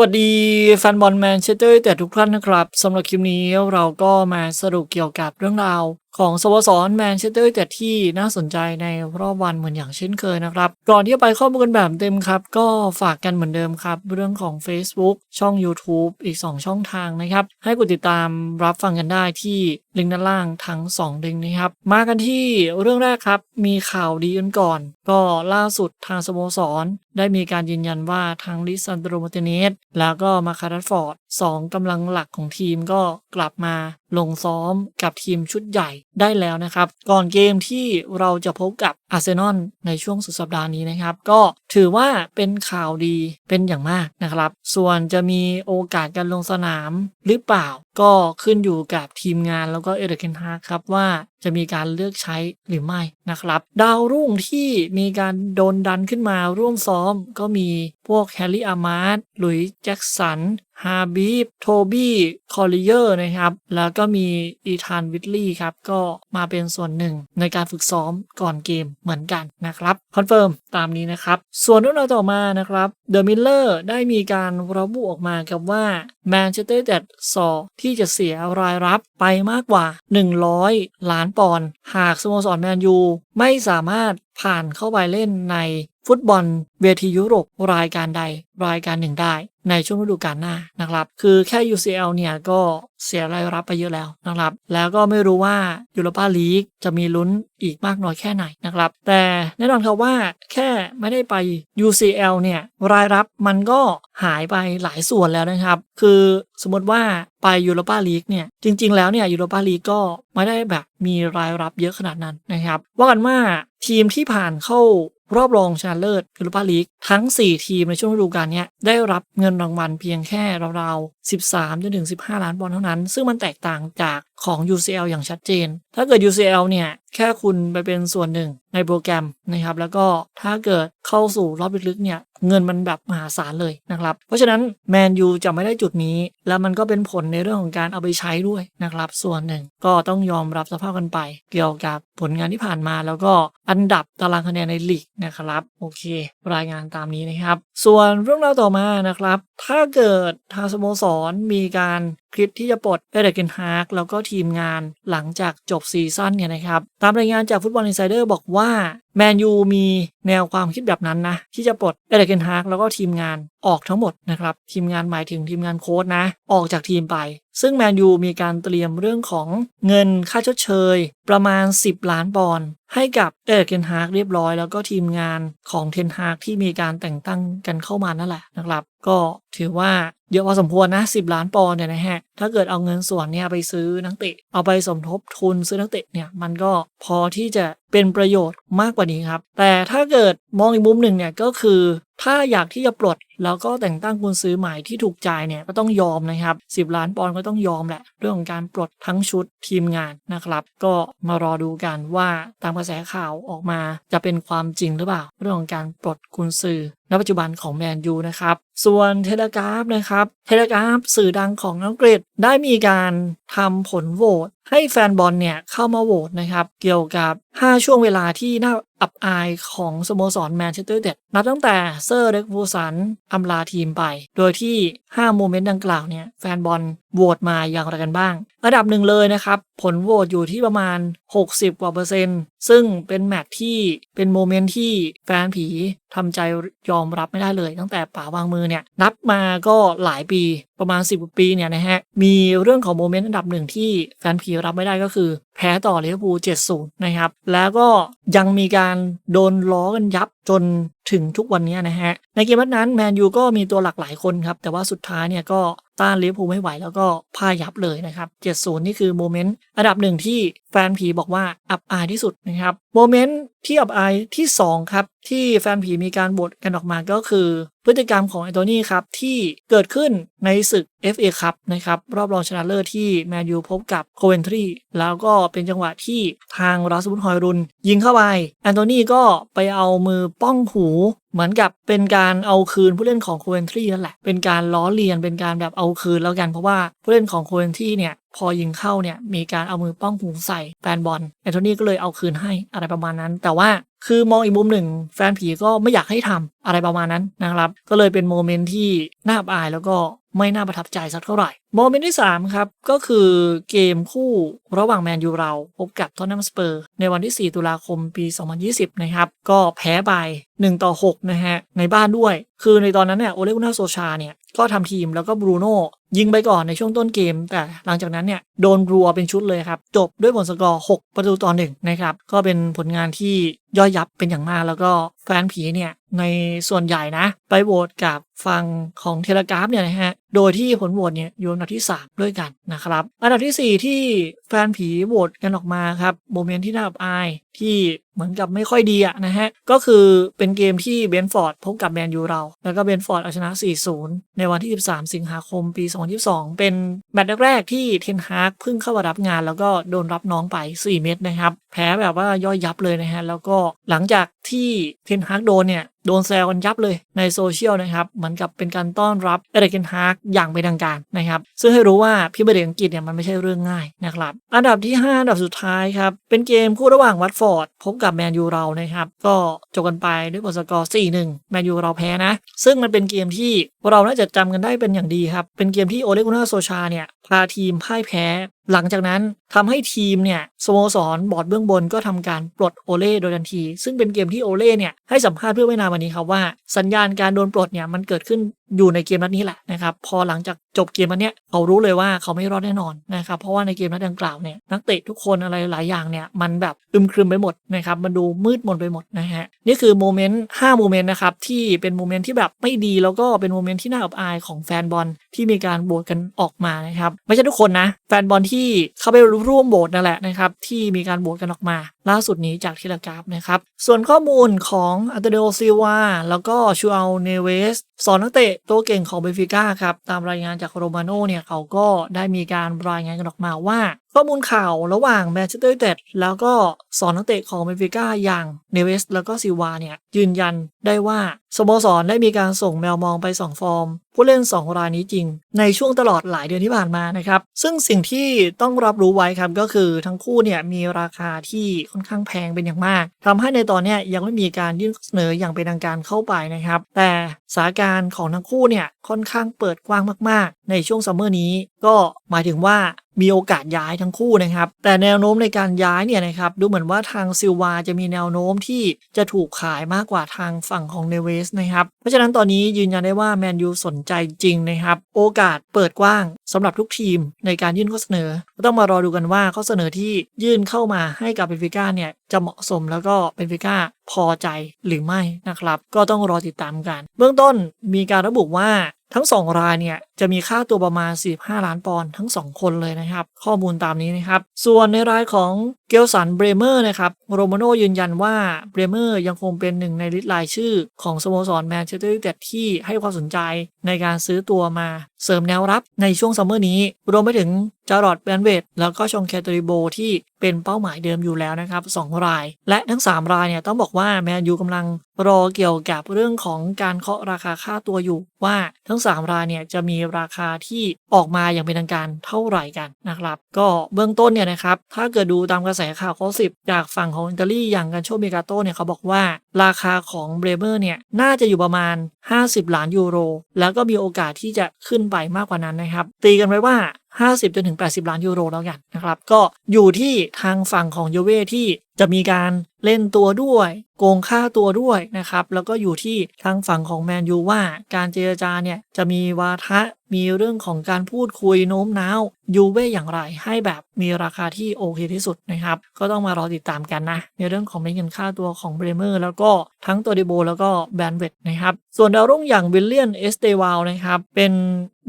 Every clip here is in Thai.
วัสดีแฟนบอลแมนเชสเตอร์แต่ทุกท่านนะครับสำหรับคลิปนี้เราก็มาสรุปเกี่ยวกับเรื่องราว ของสโมสรแมนเชสเตอร์แต่ที่น่าสนใจในรอบวันเหมือนอย่างเช่นเคยนะครับ ก่อนที่จะไปข้อมูลกันแบบเต็มครับ ก็ฝากกันเหมือนเดิมครับ เรื่องของ Facebook ช่อง YouTube อีก 2 ช่องทางนะครับ ให้กดติดตามรับฟังกันได้ที่ลิงก์ด้านล่างทั้ง2ลิงก์นะครับ มากันที่เรื่องแรกครับ มีข่าวดีกันก่อน ก็ล่าสุดทางสโมสร ได้มีการยืนยันว่าทางลิซันโดรมาเตเนสแล้วก็มาคารัตฟอร์ดสองกำลังหลักของทีมก็กลับมา ลงซ้อมกับทีมชุดใหญ่ได้แล้วนะครับ ก่อนเกมที่เราจะพบกับ อาร์เซนอลในช่วงสุดสัปดาห์นี้นะครับ ก็ถือว่าเป็นข่าวดีเป็นอย่างมากนะครับ ส่วนจะมีโอกาสการลงสนามหรือเปล่าก็ขึ้นอยู่กับทีมงานแล้วก็เอเดรเคนฮาครับว่าจะมีการเลือกใช้หรือไม่นะครับ ดาวรุ่งที่มีการโดนดันขึ้นมาร่วมซ้อมก็มีพวกแฮร์รี่อามาร์ดหลุยส์แจ็กสันฮาบีฟโทบี้คอลลิเยอร์นะครับ แล้วก็มีอีธานวิทลีย์ครับ ก็มาเป็นส่วนหนึ่งในการฝึกซ้อมก่อนเกมเหมือนกันนะครับคอนเฟิร์มตามนี้นะครับ ส่วนเรื่องราวต่อมานะครับเดอะมิลเลอร์ได้มีการระบุออกมาครับว่าแมนเชสเตอร์แดดสอที่จะเสียรายรับไปมากกว่า 100 ล้านปอนด์หากสโมสรแมนยูไม่สามารถผ่านเข้าไปเล่นใน ฟุตบอลเวทียุโรปรายการใดรายการหนึ่งได้ในช่วงฤดูกาลหน้านะครับ คือแค่ UCL เนี่ยก็เสียรายรับไปเยอะแล้วนะครับ แล้วก็ไม่รู้ว่ายูโรปาลีกจะมีลุ้นอีกมากน้อยแค่ไหนนะครับ แต่แน่นอนครับว่าแค่ไม่ได้ไป UCL เนี่ยรายรับมันก็หายไปหลายส่วนแล้วนะครับ คือสมมติว่าไปยูโรปาลีกเนี่ยจริง ๆ แล้วเนี่ยยูโรปาลีกก็ไม่ได้แบบมีรายรับเยอะขนาดนั้นนะครับ ว่ากันว่า ทีมที่ผ่านเข้ารอบรองชนะเลิศยูโรปาลีกทั้ง 4 ทีมในช่วงฤดูกาลนี้ได้รับเงินรางวัลเพียงแค่ราวๆ 13จนถึง 15 ล้านปอนด์เท่านั้น ซึ่งมันแตกต่างจากของ UCL อย่างชัดเจน ถ้าเกิด UCL เนี่ย แค่คุณไปเป็นส่วนหนึ่งในโปรแกรมนะครับ แล้วก็ถ้าเกิดเข้าสู่รอบลึกๆเนี่ย เงินมันแบบมหาศาลเลยนะครับ เพราะฉะนั้นแมนยูจะไม่ได้จุดนี้ แล้วมันก็เป็นผลในเรื่องของการเอาไปใช้ด้วยนะครับ ส่วนหนึ่งก็ต้องยอมรับสภาพกันไป เกี่ยวกับผลงานที่ผ่านมา แล้วก็อันดับตารางคะแนนในลีกนะครับ โอเค รายงานตามนี้นะครับ ส่วนเรื่องราวต่อมานะครับ ถ้าเกิดทางสโมสรมีการ คิดที่จะปลดเอเดเกนฮาร์กแล้วก็ทีมงานหลังจากจบซีซั่นเนี่ยนะครับ ตามรายงานจากฟุตบอลอินไซเดอร์บอกว่าแมนยูมีแนวความคิดแบบนั้นนะ ที่จะปลดเอเดเกนฮาร์กแล้วก็ทีมงานออกทั้งหมดนะครับ ทีมงานหมายถึงทีมงานโค้ดนะ ออกจากทีมไป ซึ่งแมนยูมีการเตรียมเรื่องของเงินค่าชดเชย ประมาณ 10 ล้านปอนด์ให้กับเอเดเกนฮาร์กเรียบร้อย แล้วก็ทีมงานของเทนฮาร์กที่มีการแต่งตั้งกันเข้ามานั่นแหละนะครับ ก็ถือว่าเยอะพอสมควรนะ10ล้านปอนด์เนี่ยนะฮะ ถ้าเกิดเอาเงินส่วนเนี่ยไปซื้อนักเตะ เอาไปสมทบทุนซื้อนักเตะเนี่ยมันก็พอที่จะเป็นประโยชน์มากกว่านี้ครับ แต่ถ้าเกิดมองอีกมุมหนึ่งเนี่ยก็คือ ถ้าอยากที่จะปลดแล้วก็แต่งตั้งคุณซื้อใหม่ที่ถูกใจเนี่ยก็ต้องยอมนะครับ10 ล้านปอนด์ก็ต้องยอมแหละ เรื่องของการปลดทั้งชุดทีมงานนะครับ ก็มารอดูกันว่าตามกระแสข่าวออกมาจะเป็นความจริงหรือเปล่า เรื่องของการปลดคุณซื้อณปัจจุบันของแมนยูนะครับ ส่วนเทเลกราฟนะครับเทเลกราฟสื่อดังของอังกฤษได้มีการทำผลโหวตให้แฟนบอลเนี่ยเข้ามาโหวตนะครับเกี่ยวกับ 5 ช่วงเวลาที่น่าอับอายของสโมสรแมนเชสเตอร์เด็ดนับตั้งแต่เซอร์เร็กฟูสันอำลาทีมไป โดยที่ 5 โมเมนต์ดังกล่าวเนี่ยแฟนบอลโหวตมาอย่างไรกันบ้าง ระดับหนึ่งเลยนะครับ ผลโหวตอยู่ที่ประมาณ 60 กว่าเปอร์เซ็นต์ ซึ่งเป็นแมตช์ที่เป็นโมเมนต์ที่แฟนผีทำใจยอมรับไม่ได้เลย ตั้งแต่ป่าวางมือเนี่ยนับมาก็หลายปีประมาณ 10กว่าปีเนี่ยนะฮะมีเรื่องของโมเมนต์อันดับหนึ่งที่แฟนพีรับไม่ได้ก็คือ แพ้ต่อลิเวอร์พูล70 นะครับ แล้วก็ยังมีการโดนล้อกันยับจน ถึงทุกวันนี้นะฮะ ในเกมนั้นแมนยูก็มีตัวหลักหลายคนครับ แต่ว่าสุดท้ายเนี่ยก็ต้านลิเวอร์พูลไม่ไหวแล้วก็พ่ายยับเลยนะครับ 70 นี่คือโมเมนต์อันดับหนึ่งที่แฟนผีบอกว่าอับอายที่สุดนะครับ โมเมนต์ที่อับอายที่ 2 ครับ ที่แฟนผีมีการบทกันออกมาก็คือ พฤติกรรมของไอโตนี่ครับ ที่เกิดขึ้นในศึก FA ครับนะครับรอบรองชนะเลิศที่แมนยูพบกับโคเวนทรีแล้วก็เป็นจังหวะที่ทางรัสบุนฮอยรุน ยิงเข้าไปแอนโทนีก็ไปเอามือป้องหู เหมือนกับเป็นการเอาคืนผู้เล่นของโคเวนทรีนั่นแหละ เป็นการล้อเลียนเป็นการแบบเอาคืนแล้วกันเพราะว่าผู้เล่นของโคเวนทรีเนี่ยพอยิงเข้าเนี่ยมีการเอามือป้องหูใส่แฟนบอลแอนโทนีก็เลยเอาคืนให้อะไรประมาณนั้น แต่ว่าคือมองอีกมุมหนึ่ง แฟนผีก็ไม่อยากให้ทำ อะไรประมาณนั้นนะครับ ก็เลยเป็นโมเมนต์ที่น่าอับอายแล้วก็ไม่น่าประทับใจสักเท่าไหร่ โมเมนต์ที่ 3 ครับ ก็คือเกมคู่ระหว่างแมนยูเรา พบกับทอนนัมสเปอร์ ในวันที่ 4 ตุลาคมปี 2020 นะครับ ก็แพ้ไป 1 ต่อ 6 นะฮะ ในบ้านด้วย คือในตอนนั้นเนี่ยโอเลกุน่าโซชาเนี่ย ก็ทำทีมแล้วก็บรูโน่ยิงไปก่อนในช่วงต้นเกม แต่หลังจากนั้นเนี่ย โดนรัวเป็นชุดเลยครับ จบด้วยผลสกอร์ 6 ประตูต่อหนึ่งนะครับก็เป็นผลงานที่ย่อยยับเป็นอย่างมากแล้วก็ แฟนผีเนี่ยในส่วนใหญ่นะ ไปโหวตกับฟังของเทเลกราฟเนี่ยนะฮะ โดยที่ผลโหวตเนี่ยอยู่อันดับที่ 3 ด้วยกันนะครับ อันดับทีสี่ 4 ที่แฟนผีโหวตกันออกมาครับโมเมนต์ที่น่าอับอายที่เหมือนกับไม่ค่อยดีอะนะฮะ ก็คือเป็นเกมที่เบนฟอร์ดพบกับแมนยูเรา แล้วก็เบนฟอร์ดเอาชนะ 4-0 ในวันที่ 13 สิงหาคมปี 2022 เป็นแมตช์แรกๆที่เทนฮากเพิ่งเข้ามารับงาน แล้วก็โดนรับน้องไป 4 เม็ดนะครับ แพ้แบบว่าย่อยยับเลยนะฮะ แล้วก็หลังจากที่เทนฮากโดนเนี่ย โดนแซวกันยับเลยในโซเชียลนะครับเหมือนกับเป็นการต้อนรับเอเดเกนฮาร์กอย่างเป็นทางการนะครับซึ่งให้รู้ว่าพี่เบเดอังกฤษเนี่ยมันไม่ใช่เรื่องง่ายนะครับอันดับที่ 5 อันดับสุดท้ายครับ เป็นเกมคู่ระหว่างวัตฟอร์ดพบกับแมนยูเรานะครับก็จบกันไปด้วยผลสกอร์4-1แมนยูเราแพ้นะ ซึ่งมันเป็นเกมที่เราน่าจะจำกันได้เป็นอย่างดีครับเป็นเกมที่โอเลกุน่าโซชาเนี่ยพาทีมพ่ายแพ้ หลังจากนั้นทำให้ทีมเนี่ยสโมสรบอร์ดเบื้องบนก็ทำการปลดโอเล่โดยทันที ซึ่งเป็นเกมที่โอเล่เนี่ยให้สัมภาษณ์เพื่อไม่นานวันนี้ครับว่าสัญญาณการโดนปลดเนี่ยมันเกิดขึ้นอยู่ในเกมนัดนี้แหละนะครับพอหลังจากจบเกมนัดเนี้ยเขารู้เลยว่าเขาไม่รอดแน่นอนนะครับเพราะว่าในเกมนัดดังกล่าวเนี่ยนักเตะทุกคนอะไรหลายอย่างเนี่ยมันแบบอึมครึมไปหมดนะครับมันดูมืดมนไปหมดนะฮะนี่คือโมเมนต์5โมเมนต์นะครับที่เป็นโมเมนต์ที่แบบไม่ดีแล้วก็เป็นโมเมนต์ที่น่าอับอายของแฟนบอลที่มีการโหวกันออกมานะครับไม่ใช่ทุกคนนะแฟนบอลทีเข้าไปร่วมโหวตนั่นแหละนะครับ ที่มีการโหวตกันออกมา ล่าสุดนี้จากทีละกราฟนะครับ ส่วนข้อมูลของอัตเดโอซิวาแล้วก็ชูอัลเนเวสสอนนักเตะตัวเก่งของเบฟิก้าครับ ตามรายงานจากโรมาโน่เนี่ยเขาก็ได้มีการรายงานกันออกมาว่า ข้อมูลข่าวระหว่างแมนเชสเตอร์ยูไนเต็ดแล้วก็สอนนักเตะของเบฟิก้าอย่างเนเวสแล้วก็ซิวาเนี่ยยืนยันได้ว่าสโมสรได้มีการส่งแมวมองไป 2 ฟอร์ม ผู้เล่น 2 รายนี้จริง ในช่วงตลอดหลายเดือนที่ผ่านมานะครับ ซึ่งสิ่งที่ต้องรับรู้ไว้ครับก็คือทั้งคู่เนี่ยมีราคาที่ค่อนข้างแพงเป็นอย่างมากทำให้ในตอนนี้ยยังไม่มีการยื่นเสนออย่างเป็นทางการเข้าไปนะครับ แต่สถานการณ์ของทั้งคู่เนี่ยค่อนข้างเปิดกว้างมาก ๆ ในช่วงซัมเมอร์นี้ ก็หมายถึงว่า มีโอกาสย้ายทั้งคู่นะครับ แต่แนวโน้มในการย้ายเนี่ยนะครับดูเหมือนว่าทางซิลวาจะมีแนวโน้มที่จะถูกขายมากกว่าทางฝั่งของเนเวสนะครับเพราะฉะนั้นตอนนี้ยืนยันได้ว่าแมนยูสนใจจริงนะครับ โอกาสเปิดกว้างสำหรับทุกทีมในการยื่นข้อเสนอ ต้องมารอดูกันว่าข้อเสนอที่ยื่นเข้ามาให้กับเบนฟิก้าเนี่ยจะเหมาะสมแล้วก็เบนฟิก้าพอใจหรือไม่นะครับ ก็ต้องรอติดตามกัน เบื้องต้นมีการระบุว่า ทั้ง 2 รายเนี่ยจะมีค่าตัวประมาณ 45 ล้านปอนด์ทั้ง 2 คนเลยนะครับ ข้อมูลตามนี้นะครับ ส่วนในรายของเกลสันเบรเมอร์นะครับโรมาโนยืนยันว่าเบรเมอร์ยังคงเป็นหนึ่งในลิสต์รายชื่อของสโมสรแมนเชสเตอร์ยูไนเต็ดที่ให้ความสนใจในการซื้อตัวมาเสริมแนวรับในช่วงซัมเมอร์นี้ รวมไปถึงจารอดแบนเวดแล้วก็ชองแคตริโบที่เป็นเป้าหมายเดิมอยู่แล้วนะครับ 2 ราย และทั้ง 3 รายเนี่ยต้องบอกว่าแมนยูกำลังรอเกี่ยวกับเรื่องของการเคาะราคาค่าตัวอยู่ ว่าทั้ง 3 รายเนี่ยจะมีราคาที่ออกมาอย่างเป็นทางการเท่าไหร่กันนะครับ ก็เบื้องต้นเนี่ยนะครับถ้าเกิดดูตามกระแสข่าวข้อสิบจากฝั่งของอิตาลีอย่างกันโชเมกาโตเนี่ยเขาบอกว่า ราคาของเบรเมอร์เนี่ยน่าจะอยู่ประมาณ 50 ล้านยูโร แล้วก็มีโอกาสที่จะขึ้นไปมากกว่านั้นนะครับ ตีกันไว้ว่า 50จนถึง 80 ล้านยูโรแล้วกันนะครับ ก็อยู่ที่ทางฝั่งของยูเว่ที่จะมีการเล่นตัวด้วย โกงค่าตัวด้วยนะครับ แล้วก็อยู่ที่ทางฝั่งของแมนยูว่า การเจรจาเนี่ยจะมีวาทะมีเรื่องของการพูดคุยโน้มน้าวยูเว่อย่างไรให้แบบมีราคาที่โอเคที่สุดนะครับ ก็ต้องมารอติดตามกันนะ ในเรื่องของเงินค่าตัวของเบรเมอร์ แล้วก็ทั้งตัวดิโบแล้วก็แบนเวตนะครับ ส่วนดาวรุ่งอย่างวิลเลียนเอสเตวาลนะครับ เป็น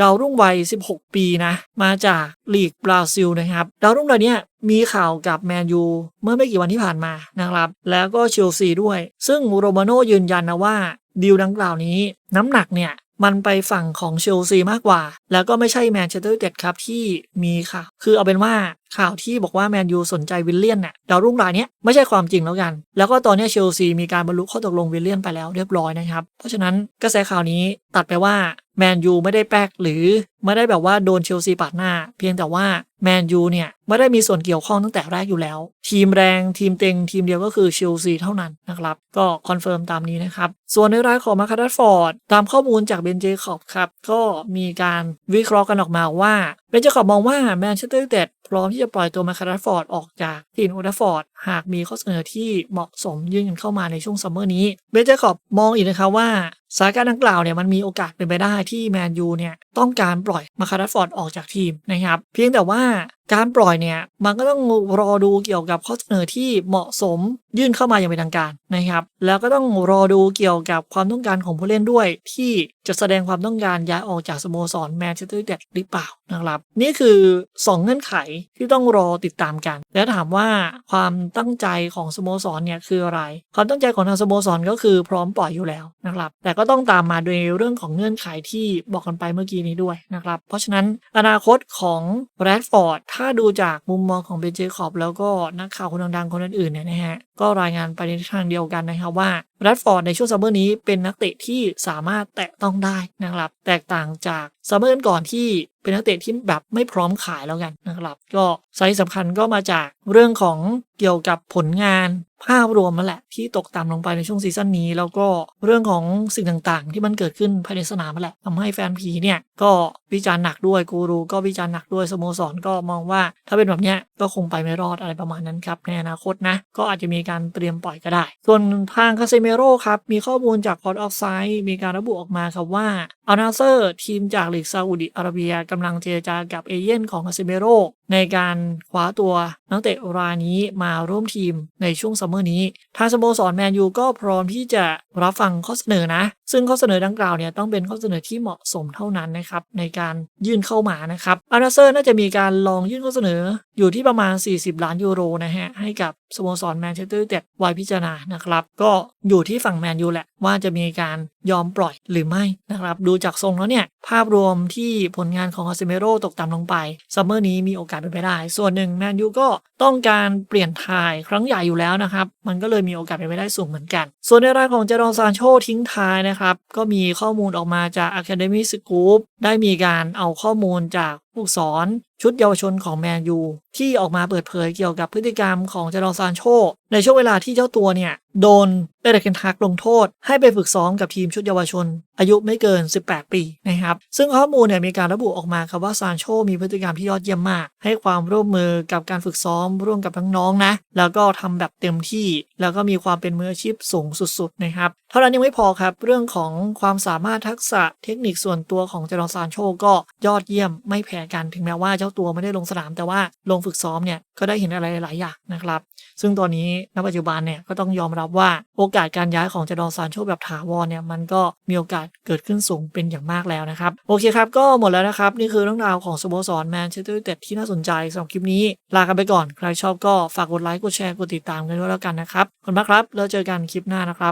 ดาวรุ่งวัย 16 ปีนะ มาจากลีกบราซิลนะครับ ดาวรุ่งรายเนี้ย มีข่าวกับแมนยูเมื่อไม่กี่วันที่ผ่านมานะครับ แล้วก็เชลซีด้วย ซึ่งโรมาโน่ยืนยันนะว่าดีลดังกล่าวนี้ น้ำหนักเนี่ยมันไปฝั่งของเชลซีมากกว่า แล้วก็ไม่ใช่แมนเชสเตอร์เด็ดครับที่มีข่าว คือเอาเป็นว่าข่าวที่บอกว่าแมนยูสนใจวิลเลียนเนี่ยดาวรุ่งรายเนี้ยไม่ใช่ความจริงแล้วกัน แล้วก็ตอนนี้เชลซีมีการบรรลุข้อตกลงวิลเลียนไปแล้วเรียบร้อยนะครับ เพราะฉะนั้นกระแสข่าวนี้ตัดไปว่าแมนยูไม่ได้แป๊กหรือไม่ได้แบบว่าโดนเชลซีปาดหน้า เพียงแต่ว่าแมนยูเนี่ยไม่ได้มีส่วนเกี่ยวข้องตั้งแต่แรกอยู่แล้ว ทีมแรงทีมเต็งทีมเดียวก็คือเชลซีเท่านั้นนะครับ ก็คอนเฟิร์มตามนี้นะครับ ส่วนในรายของมาคาดัสฟอร์ดตามข้อมูลจากเบนเจคอบครับก็มีการวิเคราะห์กันออกมาว่าเบนเจคอบมองว่าแมนเชสเตอร์ตอร์เด็ดพร้อมที่จะปล่อยตัวมาคาร์ฟอร์ดออกจากทีมโอลด์แทัฟฟอร์ดหากมีข้อเสนอที่เหมาะสมยื่นกันเข้ามาในช่วงซัมเมอร์นี้เบนเจคอบมองอีกนะครับว่าสถานการณ์ดังกล่าวเนี่ยมันมีโอกาสเป็นไปได้ที่แมนยูเนี่ยต้องการปล่อยมาคาร์ฟอร์ดออกจากทีมนะครับ เพียงแต่ว่า การปล่อยเนี่ยมันก็ต้องรอดูเกี่ยวกับข้อเสนอที่เหมาะสมยื่นเข้ามาอย่างเป็นทางการนะครับ แล้วก็ต้องรอดูเกี่ยวกับความต้องการของผู้เล่นด้วย ที่จะแสดงความต้องการย้ายออกจากสโมสรแมนเชสเตอร์ยูไนเต็ดหรือเปล่านะครับ นี่คือ 2 เงื่อนไขที่ต้องรอติดตามกัน แล้วถามว่าความตั้งใจของสโมสรเนี่ยคืออะไร ความตั้งใจของทางสโมสรก็คือพร้อมปล่อยอยู่แล้วนะครับ แต่ก็ต้องตามมาโดยเรื่องของเงื่อนไขที่บอกกันไปเมื่อกี้นี้ด้วยนะครับ เพราะฉะนั้นอนาคตของแรดฟอร์ดถ้าาดูจากมุมมองของเบนเจคอบแล้วก็นักข่าวคนดังๆคนอื่นๆเนี่ยนะฮะก็รายงานไปในทางเดียวกันนะครับว่าแรดฟอร์ดในช่วงซัมเมอร์นี้เป็นนักเตะที่สามารถแตะต้องได้นะครับ แตกต่างจากซัมเมอร์ก่อนที่เป็นนักเตะที่แบบไม่พร้อมขายแล้วกันนะครับ ก็สาเหตุสำคัญก็มาจากเรื่องของเกี่ยวกับผลงาน ภาพรวมนั่นแหละ ที่ตกต่ำลงไปในช่วงซีซั่นนี้ แล้วก็เรื่องของสิ่งต่างๆ ที่มันเกิดขึ้นภายในสนามนั่นแหละทำให้แฟนผีเนี่ยก็วิจารณ์หนักด้วยกูรูก็วิจารณ์หนักด้วยสโมสรก็มองว่า ถ้าเป็นแบบเนี้ยก็คงไปไม่รอดอะไรประมาณนั้นครับในอนาคตนะก็อาจจะมีการเตรียมปล่อยก็ได้ ส่วนทางคาเซเมโร่ครับมีข้อมูลจากพอร์ตออฟไซด์มีการระบุออกมาครับว่าอัลนาเซอร์ทีมจากลีกซาอุดิอาระเบียกำลังเจรจากับเอเย่นของคาเซเมโร่ในการคว้าตัวนักเตะรายนี้มาร่วมทีมในช่วงซัมเมอร์นี้ ทางสโมสรแมนยูก็พร้อมที่จะรับฟังข้อเสนอนะ ซึ่งข้อเสนอดังกล่าวเนี่ยต้องเป็นข้อเสนอที่เหมาะสมเท่านั้นนะครับในการยื่นเข้ามานะครับอานาเซอร์น่าจะมีการลองยื่นข้อเสนออยู่ที่ประมาณ 40 ล้านยูโรนะฮะให้กับสโมสรแมนเชสเตอร์เต็ดไว้พิจารณานะครับก็อยู่ที่ฝั่งแมนยูแหละว่าจะมีการยอมปล่อยหรือไม่นะครับดูจากทรงแล้วเนี่ยภาพรวมที่ผลงานของคาเซเมโรตกต่ำลงไปซัมเมอร์นี้มีโอกาสเป็นไปได้ ส่วนหนึ่งแมนยูก็ต้องการเปลี่ยนทายครั้งใหญ่อยู่แล้วนะครับ มันก็เลยมีโอกาสเป็นไปได้สูงเหมือนกัน ส่วนในรายของเจรอนซานโชทิ้งท้ายนะครับ ก็มีข้อมูลออกมาจาก Academy Scoop ได้มีการเอาข้อมูลจาก ผู้สอนชุดเยาวชนของแมนยูที่ออกมาเปิดเผยเกี่ยวกับพฤติกรรมของเจรอนซานโช ในช่วงเวลาที่เจ้าตัวเนี่ย โดนเอเดเคนทักลงโทษ ให้ไปฝึกซ้อมกับทีมชุดเยาวชน อายุไม่เกิน 18 ปีนะครับ ซึ่งข้อมูลเนี่ยมีการระบุออกมาครับว่าซานโชมีพฤติกรรมที่ยอดเยี่ยมมาก ให้ความร่วมมือกับการฝึกซ้อมร่วมกับน้องๆนะ แล้วก็ทำแบบเต็มที่ แล้วก็มีความเป็นมืออาชีพสูงสุดๆนะครับเท่านั้นยังไม่พอครับเรื่องของความสามารถทักษะเทคนิคส่วนตัวของเจรอนซานโชก็ยอดเยี่ยมไม่แพ้กันถึงแม้ว่าเจ้าตัวไม่ได้ลงสนาม แต่ว่าลงฝึกซ้อมเนี่ยก็ได้เห็นอะไรหลายอย่างนะครับ ซึ่งตอนนี้ณปัจจุบันเนี่ยก็ต้องยอมรับว่าโอกาสการย้ายของจดอนซานโชแบบถาวรเนี่ยมันก็มีโอกาสเกิดขึ้นสูงเป็นอย่างมากแล้วนะครับ โอเคครับ ก็หมดแล้วนะครับ นี่คือเรื่องราวของสโมสรแมนเชสเตอร์ยูไนเต็ดที่น่าสนใจสำหรับคลิปนี้ลากันไปก่อน ใครชอบก็ฝากกดไลค์กดแชร์กดติดตามกันด้วยแล้วกันนะครับขอบคุณมากครับแล้วเจอกันคลิปหน้านะครับ